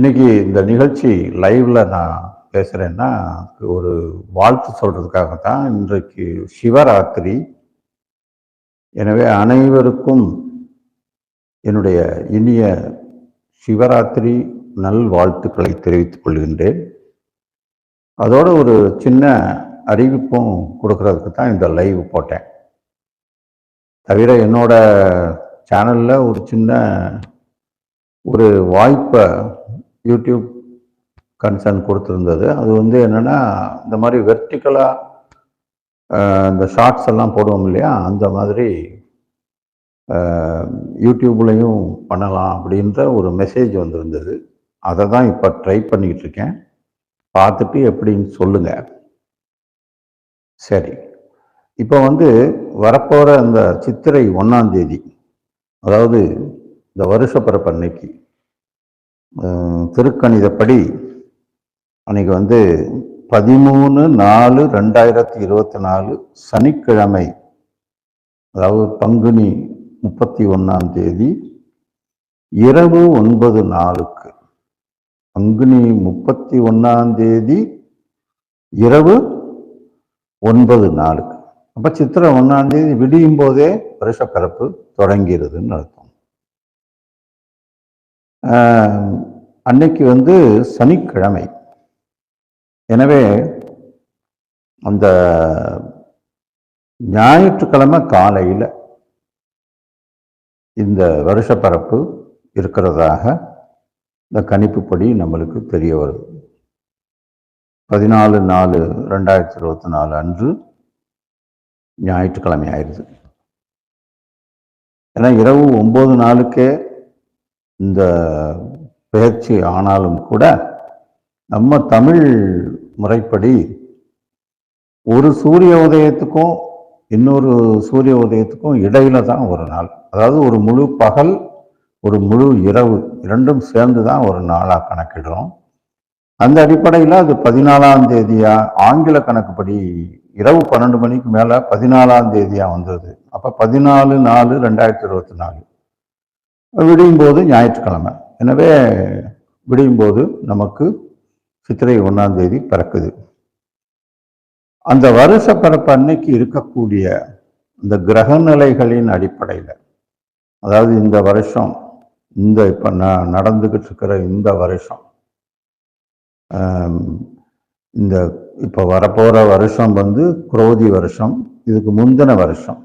இன்னைக்கு இந்த நிகழ்ச்சி லைவில் நான் பேசுகிறேன்னா ஒரு வாழ்த்து சொல்கிறதுக்காக தான் இன்றைக்கு சிவராத்திரி. எனவே அனைவருக்கும் என்னுடைய இனிய சிவராத்திரி நல் வாழ்த்துக்களை தெரிவித்துக் கொள்கின்றேன். அதோடு ஒரு சின்ன அறிவிப்பும் கொடுக்கறதுக்கு தான் இந்த லைவ் போட்டேன். தவிர என்னோட சேனலில் ஒரு சின்ன ஒரு வாய்ப்பை யூடியூப் கன்சர்ன் கொடுத்துருந்தது. அது வந்து என்னென்னா இந்த மாதிரி வெர்டிக்கலாக இந்த ஷார்ட்ஸ் எல்லாம் போடுவோம் இல்லையா? அந்த மாதிரி யூடியூப்லேயும் பண்ணலாம் அப்படின்ற ஒரு மெசேஜ் வந்திருந்தது. அதை தான் இப்போ ட்ரை பண்ணிக்கிட்டு இருக்கேன். பார்த்துட்டு எப்படின்னு சொல்லுங்கள் சரி. இப்போ வந்து வரப்போகிற அந்த சித்திரை ஒன்றாம் தேதி அதாவது இந்த வருஷ பிறப்பு அன்னைக்கு திருக்கணிதப்படி அன்னைக்கு வந்து பதிமூணு நாலு ரெண்டாயிரத்தி இருபத்தி நாலு சனிக்கிழமை அதாவது பங்குனி முப்பத்தி ஒன்றாம் தேதி இரவு ஒன்பது நாளுக்கு பங்குனி முப்பத்தி ஒன்றாம் தேதி இரவு ஒன்பது நாளுக்கு. அப்போ சித்திரை ஒன்றாம் தேதி விடியும் போதே வருஷப்பிறப்பு தொடங்கிறதுன்னு அர்த்தம். அன்னைக்கு வந்து சனிக்கிழமை. எனவே அந்த ஞாயிற்றுக்கிழமை காலையில் இந்த வருஷப்பரப்பு இருக்கிறதாக இந்த கணிப்புப்படி நம்மளுக்கு தெரிய வருது. பதினாலு நாலு ரெண்டாயிரத்தி இருபத்தி நாலு அன்று ஞாயிற்றுக்கிழமை ஆயிடுது. ஏன்னா இரவு ஒம்பது நாளுக்கே இந்த பயிற்சி ஆனாலும் கூட நம்ம தமிழ் முறைப்படி ஒரு சூரிய உதயத்துக்கும் இன்னொரு சூரிய உதயத்துக்கும் இடையில தான் ஒரு நாள். அதாவது ஒரு முழு பகல் ஒரு முழு இரவு இரண்டும் சேர்ந்து தான் ஒரு நாளாக கணக்கிடுறோம். அந்த அடிப்படையில் அது பதினாலாம் தேதியா ஆங்கில கணக்குப்படி இரவு பன்னெண்டு மணிக்கு மேலே பதினாலாம் தேதியாக வந்தது. அப்போ பதினாலு நாலு ரெண்டாயிரத்தி இருபத்தி நாலு. விடியும் போது ஞாயிற்றுக்கிழமை. எனவே விடியும் போது நமக்கு சித்திரை ஒன்றாம் தேதி பிறக்குது. அந்த வருஷ பிறப்பு அன்னைக்கு இருக்கக்கூடிய இந்த கிரக நிலைகளின் அடிப்படையில் அதாவது இந்த வருஷம் இந்த இப்போ ந நடந்துக்கிட்டு இருக்கிற இந்த வருஷம் இந்த இப்போ வரப்போகிற வருஷம் வந்து குரோதி வருஷம் இதுக்கு முந்தின வருஷம்.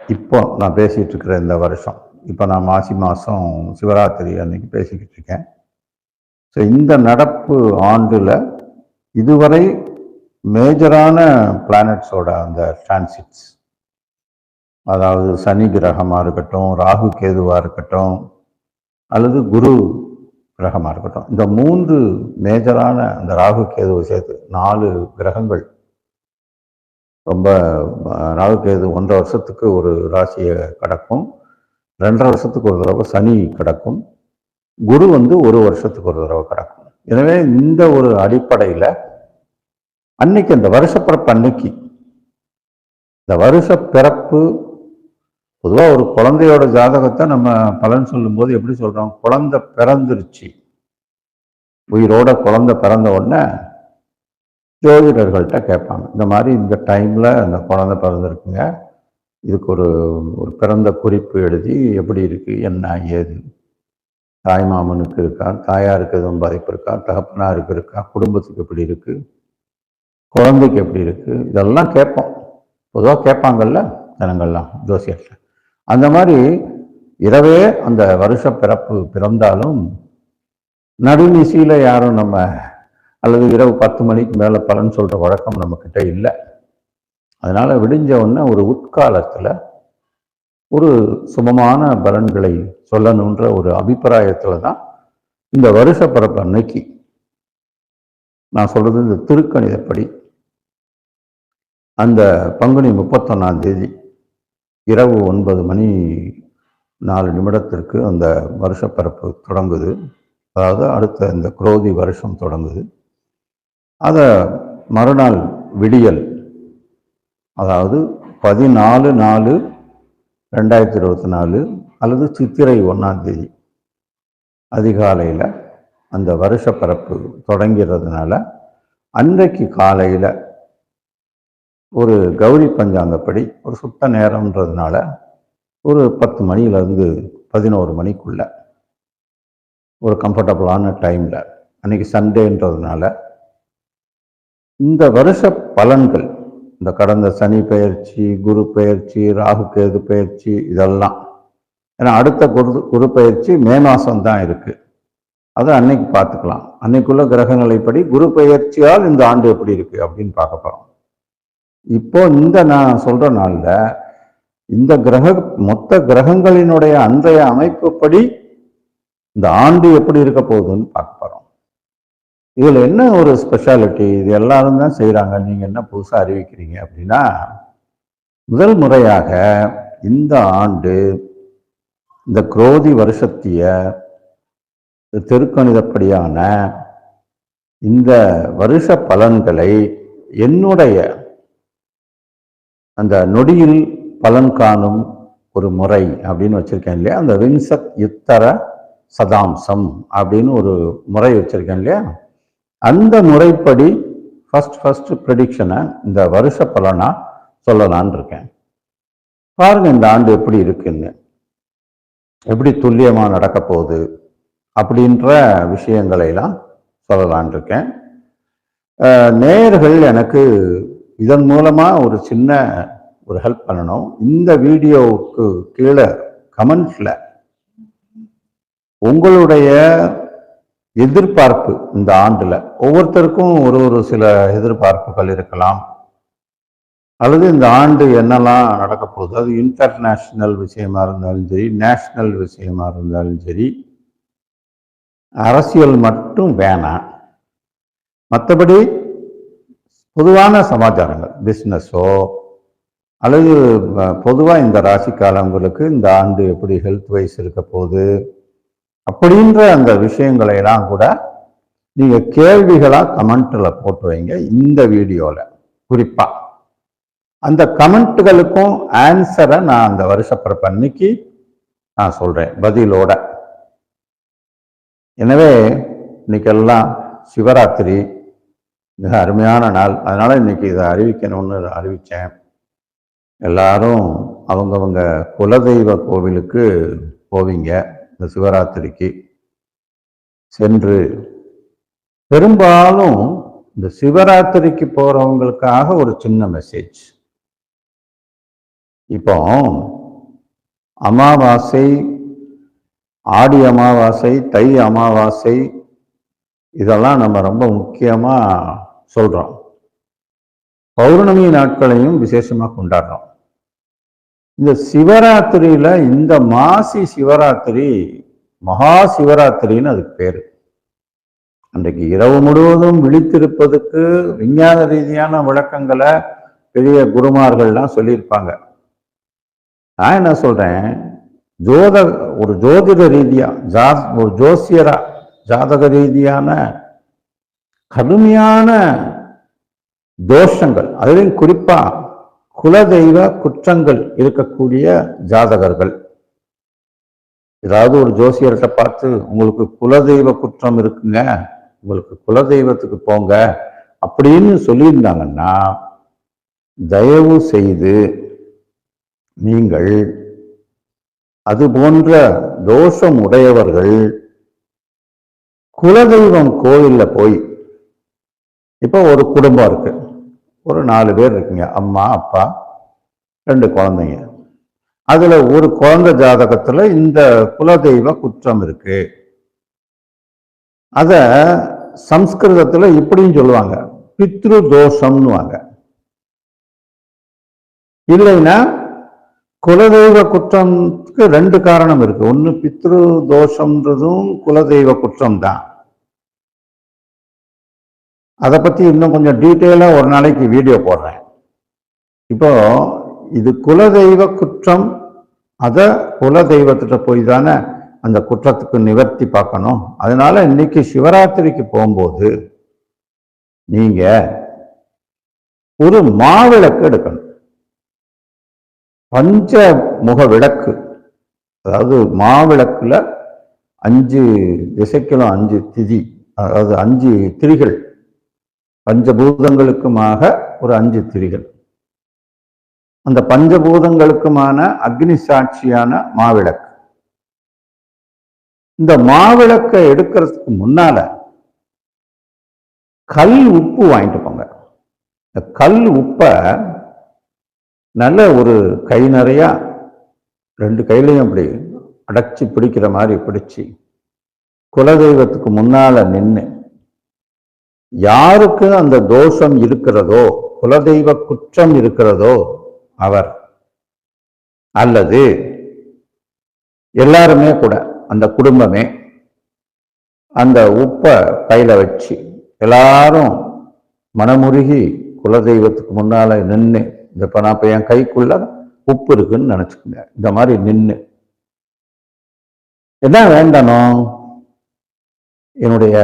இப்போ நான் பேசிகிட்டு இருக்கிற இந்த வருஷம். இப்போ நான் மாசி மாதம் சிவராத்திரி அன்னைக்கு பேசிக்கிட்டு இருக்கேன். ஸோ இந்த நடப்பு ஆண்டில் இதுவரை மேஜரான பிளானட்ஸோட அந்த டிரான்சிட்ஸ் அதாவது சனி கிரகமாக இருக்கட்டும் ராகு கேதுவாக இருக்கட்டும் அல்லது குரு கிரகமாக இருக்கட்டும் இந்த மூன்று மேஜரான அந்த ராகு கேதுவை சேர்த்து நாலு கிரகங்கள் ரொம்ப ராகு கேது ஒன்றரை வருஷத்துக்கு ஒரு ராசியை கடக்கும். ரெண்டரை வருஷத்துக்கு ஒரு தடவை சனி கிடக்கும். குரு வந்து ஒரு வருஷத்துக்கு ஒரு தடவை கிடக்கும். எனவே இந்த ஒரு அடிப்படையில் அன்னைக்கு அந்த வருஷப்பிறப்பு அன்னைக்கு இந்த வருஷ பிறப்பு பொதுவாக ஒரு குழந்தையோட ஜாதகத்தை நம்ம பலன் சொல்லும்போது எப்படி சொல்கிறோம் குழந்தை பிறந்துருச்சு. உயிரோட குழந்தை பிறந்த உடனே ஜோதிடர்கள்ட்ட கேட்பாங்க. இந்த மாதிரி இந்த டைமில் அந்த குழந்தை பிறந்திருக்குங்க. இதுக்கு ஒரு ஒரு பிறந்த குறிப்பு எழுதி எப்படி இருக்குது என்ன ஏது தாய் மாமனுக்கு இருக்கா தாயாருக்கு எதுவும் பாதிப்பு இருக்கா தகப்பனாருக்கு இருக்கா குடும்பத்துக்கு எப்படி இருக்குது குழந்தைக்கு எப்படி இருக்குது இதெல்லாம் கேட்போம். பொதுவாக கேட்பாங்கல்ல ஜனங்கள்லாம் ஜோசியத்தில் அந்த மாதிரி இரவே அந்த வருஷ பிறப்பு பிறந்தாலும் நடுநிசையில் யாரும் நம்ம அல்லது இரவு பத்து மணிக்கு மேலே பலன் சொல்கிற வழக்கம் நம்மக்கிட்ட இல்லை. அதனால் விடிஞ்ச உடனே ஒரு உட்காலத்தில் ஒரு சுமமான பலன்களை சொல்லணுன்ற ஒரு அபிப்பிராயத்தில் தான் இந்த வருஷ பிறப்பு அன்னைக்கு நான் சொல்கிறது இந்த திருக்கணிதப்படி அந்த பங்குனி முப்பத்தொன்னாம் தேதி இரவு ஒன்பது மணி நாலு நிமிடத்திற்கு அந்த வருஷப்பரப்பு தொடங்குது. அதாவது அடுத்த இந்த குரோதி வருஷம் தொடங்குது. அதை மறுநாள் விடியல் அதாவது பதினாலு நாலு ரெண்டாயிரத்தி இருபத்தி நாலு அல்லது சித்திரை ஒன்றாம் தேதி. அதிகாலையில் அந்த வருஷ தொடங்கிறதுனால அன்றைக்கு காலையில் ஒரு கௌரி பஞ்சாங்கப்படி ஒரு சுத்த நேரம்ன்றதுனால ஒரு பத்து மணியிலேருந்து பதினோரு மணிக்குள்ள ஒரு கம்ஃபர்டபுளான டைமில் அன்னைக்கு சண்டேன்றதுனால இந்த வருஷ பலன்கள் இந்த கடந்த சனி பெயர்ச்சி குரு பெயர்ச்சி ராகு கேது பெயர்ச்சி இதெல்லாம். ஏன்னா அடுத்த குரு குரு பெயர்ச்சி மே மாதம் தான் இருக்குது அதை அன்னைக்கு பார்த்துக்கலாம். அன்னைக்குள்ள கிரகங்களைப்படி குரு பெயர்ச்சியால் இந்த ஆண்டு எப்படி இருக்குது அப்படின்னு பார்க்க போகிறோம் இப்போ இந்த நான் சொல்கிற நாளில் இந்த கிரக மொத்த கிரகங்களினுடைய அன்றைய அமைப்புப்படி இந்த ஆண்டு எப்படி இருக்க போகுதுன்னு பார்க்க போகிறோம் இதில் என்ன ஒரு ஸ்பெஷாலிட்டி இது எல்லாரும் தான் செய்கிறாங்க. நீங்கள் என்ன புதுசாக அறிவிக்கிறீங்க அப்படின்னா முதல் முறையாக இந்த ஆண்டு இந்த குரோதி வருஷத்திய திருக்கணிதப்படியான இந்த வருஷ பலன்களை என்னுடைய அந்த நொடியில் பலன் காணும் ஒரு முறை அப்படின்னு வச்சுருக்கேன் இல்லையா? அந்த வின்சத் யுத்தர சதாம்சம் அப்படின்னு ஒரு முறை வச்சுருக்கேன் இல்லையா? அந்த முறைப்படி ஃபஸ்ட் ஃபஸ்ட் ப்ரெடிக்ஷனை இந்த வருஷ பலனா சொல்லலான்னு இருக்கேன். பாருங்க இந்த ஆண்டு எப்படி இருக்குன்னு. எப்படி துல்லியமாக நடக்க போகுது அப்படின்ற விஷயங்களை எல்லாம் சொல்லலான் இருக்கேன். நேயர்கள் எனக்கு இதன் மூலமாக ஒரு சின்ன ஒரு ஹெல்ப் பண்ணணும். இந்த வீடியோவுக்கு கீழே கமெண்ட்ஸில் உங்களுடைய எதிர்பார்ப்பு இந்த ஆண்டில். ஒவ்வொருத்தருக்கும் ஒரு ஒரு சில எதிர்பார்ப்புகள் இருக்கலாம். அல்லது இந்த ஆண்டு என்னெல்லாம் நடக்க போகுது? அது இன்டர்நேஷ்னல் விஷயமா இருந்தாலும் சரி நேஷ்னல் விஷயமா இருந்தாலும் சரி. அரசியல் மட்டும் வேணாம் மற்றபடி பொதுவான சமாச்சாரங்கள் பிஸ்னஸோ அல்லது பொதுவாக இந்த ராசிக்காலங்களுக்கு இந்த ஆண்டு எப்படி ஹெல்த் வைஸ் இருக்க போகுது? அப்படின்ற அந்த விஷயங்களை எல்லாம் கூட நீங்க கேள்விகளா கமெண்ட்ல போட்டு வைங்க இந்த வீடியோல. குறிப்பா அந்த கமெண்ட்டுகளுக்கும் ஆன்சரை நான் அந்த வருஷப்பிறப்பு அன்னைக்கு நான் சொல்றேன் பதிலோட. எனவே இன்னைக்கெல்லாம் சிவராத்திரி மிக அருமையான நாள். அதனால இன்னைக்கு இதை அறிவிக்கணும்னு அறிவித்தேன் எல்லாரும் அவங்கவங்க குலதெய்வ கோவிலுக்கு போவீங்க. இந்த சிவராத்திரிக்கு சென்று பெரும்பாலும் இந்த சிவராத்திரிக்கு போறவங்களுக்காக ஒரு சின்ன மெசேஜ் இப்போ அமாவாசை ஆடி அமாவாசை தை அமாவாசை இதெல்லாம் நம்ம ரொம்ப முக்கியமாக சொல்கிறோம் பௌர்ணமி நாட்களையும் விசேஷமாக கொண்டாடுறோம். இந்த சிவராத்திரியில இந்த மாசி சிவராத்திரி மகா சிவராத்திரின்னு அதுக்கு பேரு. அன்றைக்கு இரவு முழுவதும் விழித்திருப்பதுக்கு விஞ்ஞான ரீதியான விளக்கங்களை பெரிய குருமார்கள்லாம் சொல்லியிருப்பாங்க. நான் என்ன சொல்றேன்? ஜோத ஒரு ஜோதிட ரீதியா ஜா ஒரு ஜோசியரா ஜாதக ரீதியான கடுமையான தோஷங்கள் அதுலேயும் குறிப்பாக குலதெய்வ குற்றங்கள் இருக்கக்கூடிய ஜாதகர்கள். ஏதாவது ஒரு ஜோசியர்கிட்ட பார்த்து உங்களுக்கு குலதெய்வ குற்றம் இருக்குங்க உங்களுக்கு குலதெய்வத்துக்கு போங்க அப்படின்னு சொல்லியிருந்தாங்கன்னா தயவு செய்து நீங்கள் அது போன்ற தோஷம் உடையவர்கள் குலதெய்வம் கோயிலில் போய் இப்போ ஒரு குடும்பம் இருக்குது ஒரு நாலு பேர் இருக்குங்க. அம்மா அப்பா ரெண்டு குழந்தைங்க. அதில் ஒரு குழந்தை ஜாதகத்தில் இந்த குலதெய்வ குற்றம் இருக்கு. அதை சம்ஸ்கிருதத்தில் இப்படின்னு சொல்லுவாங்க. பித்ரு தோஷம்னுவாங்க. இல்லைன்னா குலதெய்வ குற்றத்துக்கு ரெண்டு காரணம் இருக்கு. ஒன்று பித்ரு தோஷம்ன்றதும் குலதெய்வ குற்றம் தான் அதை பற்றி இன்னும் கொஞ்சம் டீட்டெயிலாக ஒரு நாளைக்கு வீடியோ போடுறேன். இப்போ இது குலதெய்வ குற்றம் அதை குலதெய்வத்திட்ட போய் தானே அந்த குற்றத்துக்கு நிவர்த்தி பார்க்கணும். அதனால இன்னைக்கு சிவராத்திரிக்கு போகும்போது நீங்க ஒரு மாவிளக்கு எடுக்கணும். பஞ்ச முக விளக்கு அதாவது மாவிளக்குல அஞ்சு திசைக்கிலும் அஞ்சு திதி அதாவது அஞ்சு திரிகள் பஞ்சபூதங்களுக்குமாக ஒரு அஞ்சு திரிகள். அந்த பஞ்சபூதங்களுக்குமான அக்னி சாட்சியான மாவிளக்கு. இந்த மாவிளக்கை எடுக்கிறதுக்கு முன்னால கல் உப்பு வாங்கிட்டு போங்க. இந்த கல் உப்பை நல்ல ஒரு கை நிறையா ரெண்டு கையிலையும் அப்படி அடைச்சி பிடிக்கிற மாதிரி பிடிச்சி குலதெய்வத்துக்கு முன்னால நின்று யாருக்கு அந்த தோஷம் இருக்கிறதோ குலதெய்வ குற்றம் இருக்கிறதோ அவர். அல்லது எல்லாருமே கூட அந்த குடும்பமே அந்த உப்பை கையில வச்சு எல்லாரும் மனமுருகி குலதெய்வத்துக்கு முன்னால நின்று இந்த இப்போ நான் இப்போ என் கைக்குள்ள உப்பு இருக்குன்னு நினச்சிக்கோங்க. இந்த மாதிரி நின்று என்ன வேண்டணும்? என்னுடைய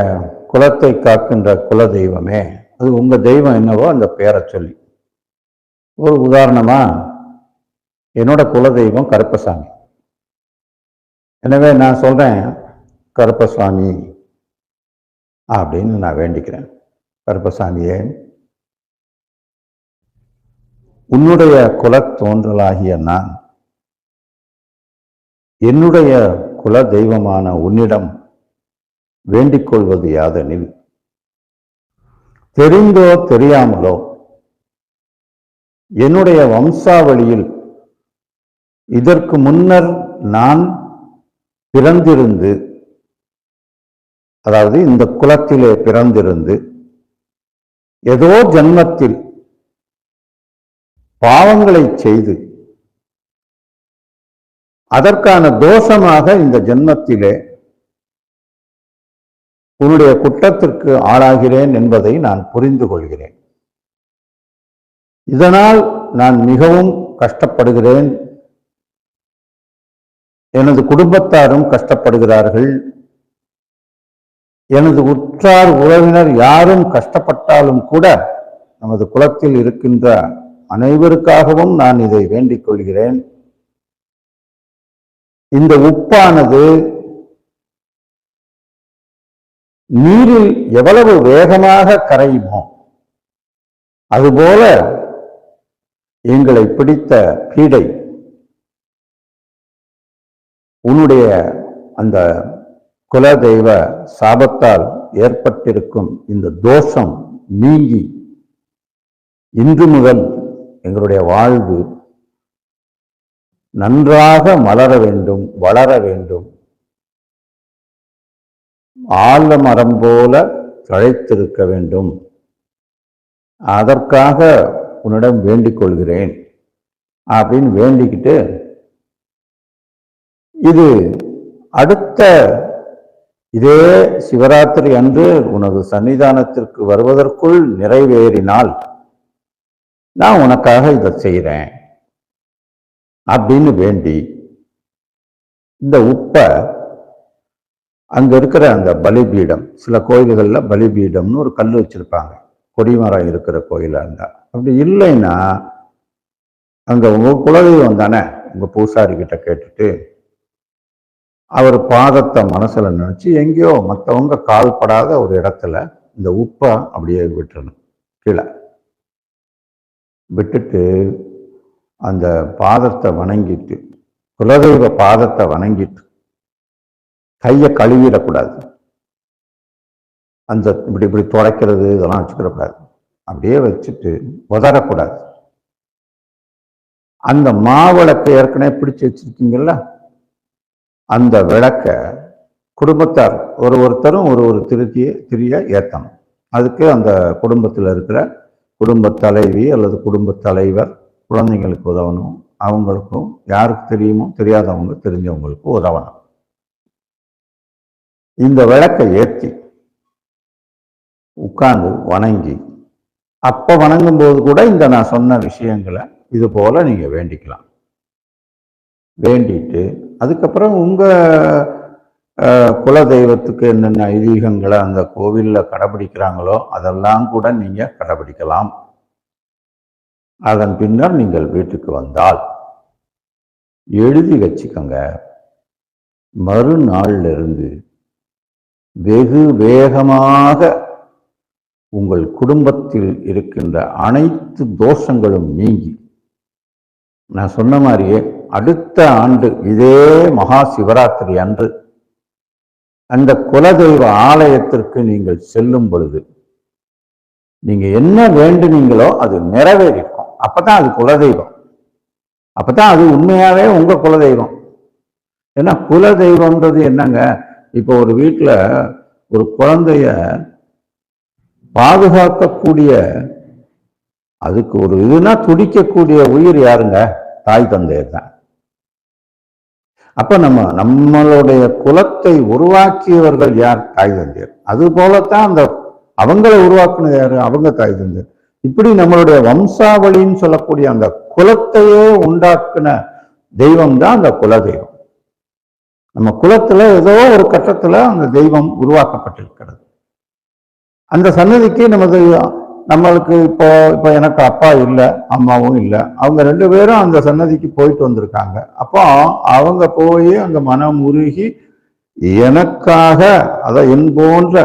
குலத்தை காக்கின்ற குல தெய்வமே அது உங்கள் தெய்வம் என்னவோ அந்த பேரை சொல்லி. ஒரு உதாரணமா என்னோட குல தெய்வம் கருப்பசாமி. எனவே நான் சொல்கிறேன் கருப்பசாமி அப்படின்னு நான் வேண்டிக்கிறேன். கருப்பசாமியே உன்னுடைய குலத் தோன்றலாகிய நான் என்னுடைய குல தெய்வமான உன்னிடம் வேண்டிக் கொள்வது யாதெனில்? தெரிந்தோ தெரியாமலோ? என்னுடைய வம்சாவளியில் இதற்கு முன்னர் நான் பிறந்திருந்து அதாவது இந்த குலத்திலே பிறந்திருந்து ஏதோ ஜன்மத்தில் பாவங்களை செய்து அதற்கான தோஷமாக இந்த ஜென்மத்திலே உன்னுடைய குற்றத்திற்கு ஆளாகிறேன் என்பதை நான் புரிந்து கொள்கிறேன். இதனால் நான் மிகவும் கஷ்டப்படுகிறேன். எனது குடும்பத்தாரும் கஷ்டப்படுகிறார்கள். எனது உற்றார் உறவினர் யாரும் கஷ்டப்பட்டாலும் கூட நமது குலத்தில் இருக்கின்ற அனைவருக்காகவும் நான் இதை வேண்டிக் கொள்கிறேன். இந்த உப்பானது நீரில் எவ்வளவு வேகமாக கரையுமோ அதுபோல எங்களை பிடித்த பீடை உன்னுடைய அந்த குலதெய்வ சாபத்தால் ஏற்பட்டிருக்கும் இந்த தோஷம் நீங்கி இன்று முதல் எங்களுடைய வாழ்வு நன்றாக மலர வேண்டும் வளர வேண்டும். ஆலமரம் போல தழைத்திருக்க வேண்டும். அதற்காக உன்னிடம் வேண்டிக் கொள்கிறேன் அப்படின்னு வேண்டிக்கிட்டு இது அடுத்த இதே சிவராத்திரி அன்று உனது சன்னிதானத்திற்கு வருவதற்குள் நிறைவேறினால் நான் உனக்காக இதை செய்கிறேன் அப்படின்னு வேண்டி இந்த உப்பை அங்கே இருக்கிற அந்த பலிபீடம் சில கோயில்களில் பலிபீடம்னு ஒரு கல் வச்சுருப்பாங்க. கொடிமரம் இருக்கிற கோயிலாக இருந்தால் அப்படி இல்லைன்னா அங்கே உங்கள் குலதெய்வம் தானே? உங்கள் பூசாரிக்கிட்ட கேட்டுட்டு அவர் பாதத்தை மனசில் நினச்சி எங்கேயோ மற்றவங்க கால்படாத ஒரு இடத்துல இந்த உப்பை அப்படியே விட்டுறணும். கீழே. விட்டுட்டு அந்த பாதத்தை வணங்கிட்டு குலதெய்வ பாதத்தை வணங்கிட்டு கையை கழுவிடக்கூடாது. அந்த இப்படி இப்படி துடைக்கிறது இதெல்லாம் வச்சுக்கிடக்கூடாது. அப்படியே வச்சுட்டு உதறக்கூடாது. அந்த மாவிளக்கை ஏற்கனவே பிடிச்சு வச்சிருக்கீங்கல்ல? அந்த விளக்க குடும்பத்தார் ஒரு ஒருத்தரும் ஒரு ஒரு திருத்திய திரிய ஏற்றணும். அதுக்கு அந்த குடும்பத்தில் இருக்கிற குடும்ப தலைவி அல்லது குடும்ப தலைவர் குழந்தைங்களுக்கு உதவணும். அவங்களுக்கும் யாருக்கு தெரியுமோ தெரியாதவங்க தெரிஞ்சவங்களுக்கு உதவணும். இந்த விளக்கை ஏற்றி உட்கார்ந்து வணங்கி அப்போ வணங்கும் போது கூட இந்த நான் சொன்ன விஷயங்களை இது போல நீங்கள் வேண்டிக்கலாம். வேண்டிட்டு அதுக்கப்புறம் உங்க குல தெய்வத்துக்கு என்னென்ன ஐதீகங்களை அந்த கோவில்ல கடைபிடிக்கிறாங்களோ அதெல்லாம் கூட நீங்கள் கடைபிடிக்கலாம். அதன் பின்னர் நீங்கள் வீட்டுக்கு வந்தால் எழுதி வச்சுக்கோங்க. மறுநாள்ல இருந்து வெகு வேகமாக உங்கள் குடும்பத்தில் இருக்கின்ற அனைத்து தோஷங்களும் நீங்கி. நான் சொன்ன மாதிரியே அடுத்த ஆண்டு இதே மகா சிவராத்திரி அன்று அந்த குலதெய்வ ஆலயத்திற்கு நீங்கள் செல்லும் பொழுது நீங்க என்ன வேண்டுனீங்களோ அது நிறைவேறிக்கும். அப்பதான் அது குலதெய்வம். அப்பதான் அது உண்மையாவே உங்க குலதெய்வம். ஏன்னா குலதெய்வம்ன்றது என்னங்க? இப்போ ஒரு வீட்டுல ஒரு குழந்தைய பாதுகாக்கக்கூடிய அதுக்கு ஒரு இதுனா துடிக்கக்கூடிய உயிர் யாருங்க? தாய் தந்தையர் தான். அப்ப நம்ம நம்மளுடைய குலத்தை உருவாக்கியவர்கள் யார்? தாய் தந்தையர். அது போலத்தான் அந்த அவங்களை உருவாக்குனது யாரு? அவங்க தாய் தந்தையர். இப்படி நம்மளுடைய வம்சாவளின்னு சொல்லக்கூடிய அந்த குலத்தையே உண்டாக்குன தெய்வம் தான் அந்த குல தெய்வம் நம்ம குலத்துல ஏதோ ஒரு கட்டத்துல அந்த தெய்வம் உருவாக்கப்பட்டிருக்கிறது. அந்த சன்னதிக்கு நமது நம்மளுக்கு இப்போ இப்போ எனக்கு அப்பா இல்லை அம்மாவும் இல்லை அவங்க ரெண்டு பேரும் அந்த சன்னதிக்கு போயிட்டு வந்திருக்காங்க. அப்போ அவங்க போய் அந்த மனம் உருகி எனக்காக அதை என் போன்ற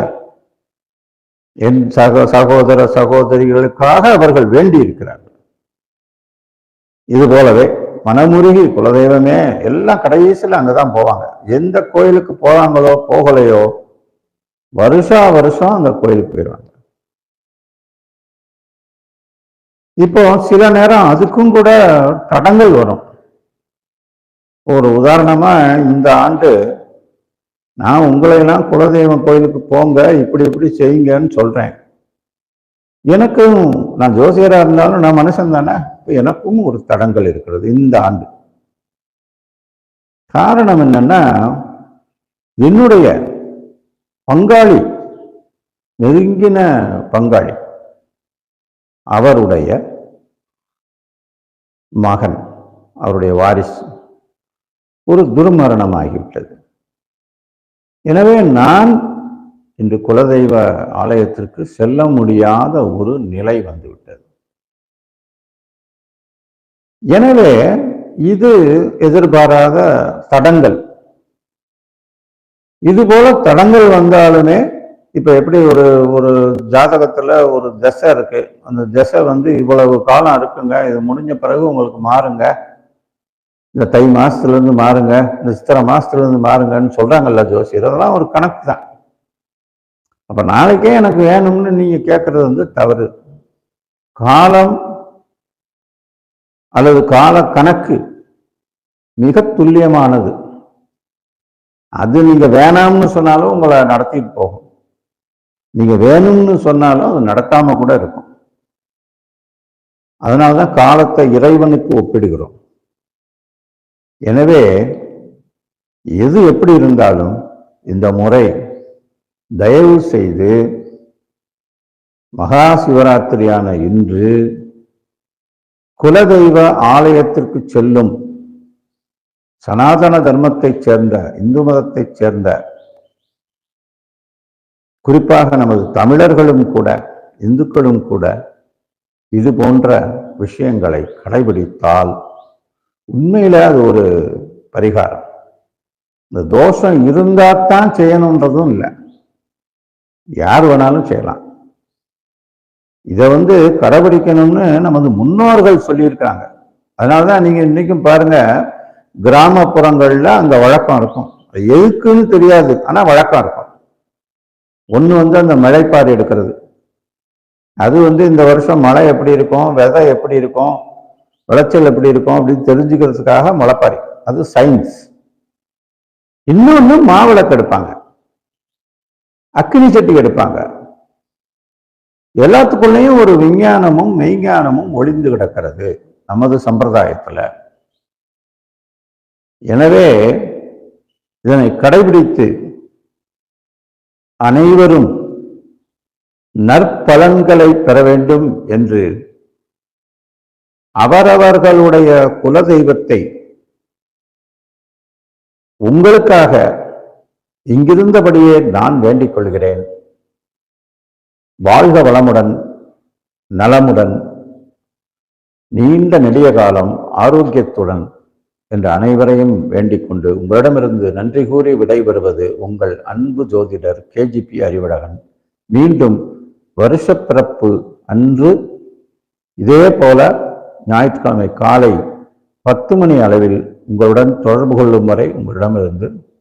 என் சக சகோதர சகோதரிகளுக்காக அவர்கள் வேண்டி இருக்கிறார்கள் இது போலவே மனமுருகி குலதெய்வமே எல்லாம் கடைசியில் அங்கே தான் போவாங்க. எந்த கோயிலுக்கு போகிறாங்களோ போகலையோ வருஷா வருஷம் அந்த கோயிலுக்கு போயிடுவாங்க. இப்போ சில நேரம் அதுக்கும் கூட தடங்கள் வரும். ஒரு உதாரணமாக இந்த ஆண்டு நான் உங்களையெல்லாம் குலதெய்வம் கோயிலுக்கு போங்க இப்படி இப்படி செய்யுங்கன்னு சொல்கிறேன் எனக்கும் நான் ஜோசியரா இருந்தாலும் நான் மனுஷன் தானே? இப்போ எனக்கும் ஒரு தடங்கள் இருக்கிறது இந்த ஆண்டு. காரணம் என்னன்னா என்னுடைய பங்காளி நெருங்கின பங்காளி அவருடைய மகன் அவருடைய வாரிசு ஒரு துர்மரணம் ஆகிவிட்டது எனவே நான் இன்று குலதெய்வ ஆலயத்திற்கு செல்ல முடியாத ஒரு நிலை வந்துவிட்டது. எனவே இது எதிர்பாராத தடங்கள். இது போல தடங்கள் வந்தாலுமே இப்ப எப்படி ஒரு ஒரு ஜாதகத்துல ஒரு திசை இருக்கு. அந்த திசை வந்து இவ்வளவு காலம் இருக்குங்க. இது முடிஞ்ச பிறகு உங்களுக்கு மாறுங்க. இந்த தை மாசத்துல இருந்து மாறுங்க. இந்த சித்திரை மாசத்துல இருந்து மாறுங்கன்னு சொல்றாங்கல்ல ஜோசியர். அதெல்லாம் ஒரு கணக்கு தான். அப்ப நாளைக்கே எனக்கு வேணும்னு நீங்க கேட்கறது வந்து தவறு. காலம் அல்லது கால கணக்கு மிக துல்லியமானது. அது நீங்க வேணாம்னு சொன்னாலும் உங்களை நடத்திட்டு போகும். நீங்க வேணும்னு சொன்னாலும் அது நடக்காம கூட இருக்கும். அதனாலதான் காலத்தை இறைவனுக்கு ஒப்பிடுகிறோம். எனவே எது எப்படி இருந்தாலும் இந்த முறை தயவு செய்து மகா சிவராத்திரியான இன்று குலதெய்வ ஆலயத்திற்கு செல்லும் சனாதன தர்மத்தைச் சேர்ந்த இந்து மதத்தைச் சேர்ந்த குறிப்பாக நமது தமிழர்களும் கூட இந்துக்களும் கூட இது போன்ற விஷயங்களை கடைபிடித்தால் உண்மையில அது ஒரு பரிகாரம். இந்த தோஷம் இருந்தால் தான் செய்யணுன்றதும் இல்லை. யார் வேணாலும் செய்யலாம். இதை வந்து கடைபிடிக்கணும்னு நமது முன்னோர்கள் சொல்லியிருக்காங்க அதனாலதான் நீங்கள் இன்றைக்கும் பாருங்கள் கிராமப்புறங்களில் அந்த வழக்கம் இருக்கும். எதுக்குன்னு தெரியாது ஆனால் வழக்கம் இருக்கும். ஒன்று வந்து அந்த மழைப்பாடு எடுக்கிறது. அது வந்து இந்த வருஷம் மழை எப்படி இருக்கும் விதை எப்படி இருக்கும் விளைச்சல் எப்படி இருக்கும் அப்படின்னு தெரிஞ்சுக்கிறதுக்காக முளைப்பாரி அது சயின்ஸ் இன்னொன்று மாவிளக்கு எடுப்பாங்க. அக்னி சட்டி எடுப்பாங்க. எல்லாத்துக்குள்ளேயும் ஒரு விஞ்ஞானமும் மெய்ஞானமும் ஒளிந்து கிடக்கிறது நமது சம்பிரதாயத்துல. எனவே இதனை கடைபிடித்து அனைவரும் நற்பலன்களை பெற வேண்டும் என்று அவரவர்களுடைய குலதெய்வத்தை உங்களுக்காக இங்கிருந்தபடியே நான் வேண்டிக் கொள்கிறேன் வாழ்க வளமுடன் நலமுடன் நீண்ட நெடிய காலம் ஆரோக்கியத்துடன் என்று அனைவரையும் வேண்டிக் கொண்டு உங்களிடமிருந்து நன்றி கூறி விடைபெறுவது உங்கள் அன்பு ஜோதிடர் கேஜிபி அறிவழகன். மீண்டும் வருஷப்பிறப்பு அன்று இதே போல ஞாயிற்றுக்கிழமை காலை பத்து மணி அளவில் உங்களுடன் தொடர்பு கொள்ளும் வரை உங்களிடமிருந்து